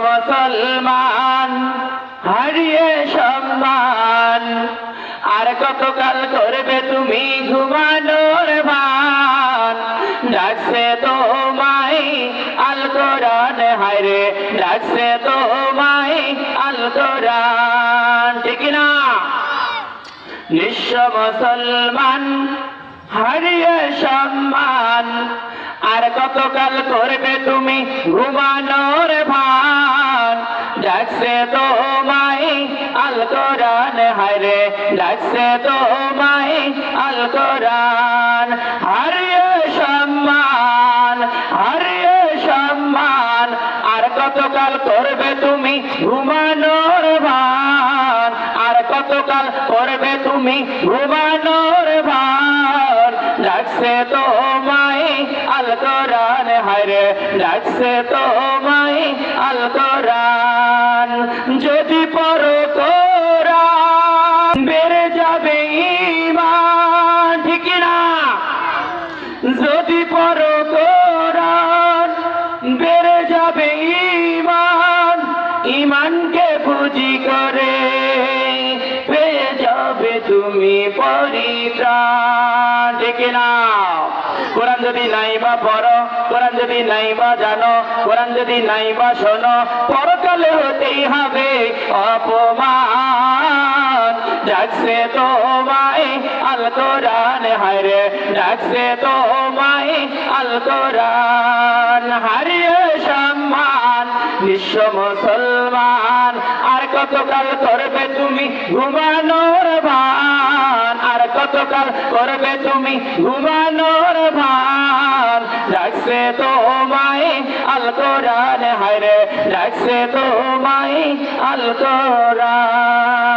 মুসলমান হারিয়ে সম্মান। আর কতকাল করবে তুমি ঘুমানোর ভান? ডাকছে তোমায় আল কোরআন ডাকছে আল কোরআন। ঠিক না? মুসলমান, হারিয়ে সম্মান। আর কতকাল করবে তুমি ঘুমানোর ডাকছে তোমায় আল কোরআন, হায়রে, ডাকছে তোমায় আল কোরআন। হারিয়ে সম্মান হারিয়ে সম্মান, আর কতকাল করবে তুমি ঘুমানোর ভান? আর কতকাল করবে তুমি ঘুমানোর ভান? ডাকছে তোমায় আল কোরআন, হায়রে, ডাকছে তোমায় আল কোরআন। যদি পড়ো কোরআন, বেড়ে যাবে ইমান ঠিক না যদি পড়ো কোরআন, বেড়ে যাবে ইমান ইমানকে পুঁজি করে তুমি পরিত্রাণ ঠিক না কোরআন যদি নাই বা পড়ো, কোরআন যদি নাই বা জানো, কোরআন যদি নাই বা শোনো, পরকালে হতেই হবে অপমান। ডাকছে তোমায় আল কোরআন হায়রে। ডাকছে তোমায় আল কোরআন হারিয়ে সম্মান। বিশ্ব মুসলমান, আর কতকাল করবে তুমি ঘুমানোর ভান কতকাল করবে তুমি ঘুমানোর দাইসে তো তোমায় আল কোরআন, হায় রে। রাখছে তোমায় আল কোরআন।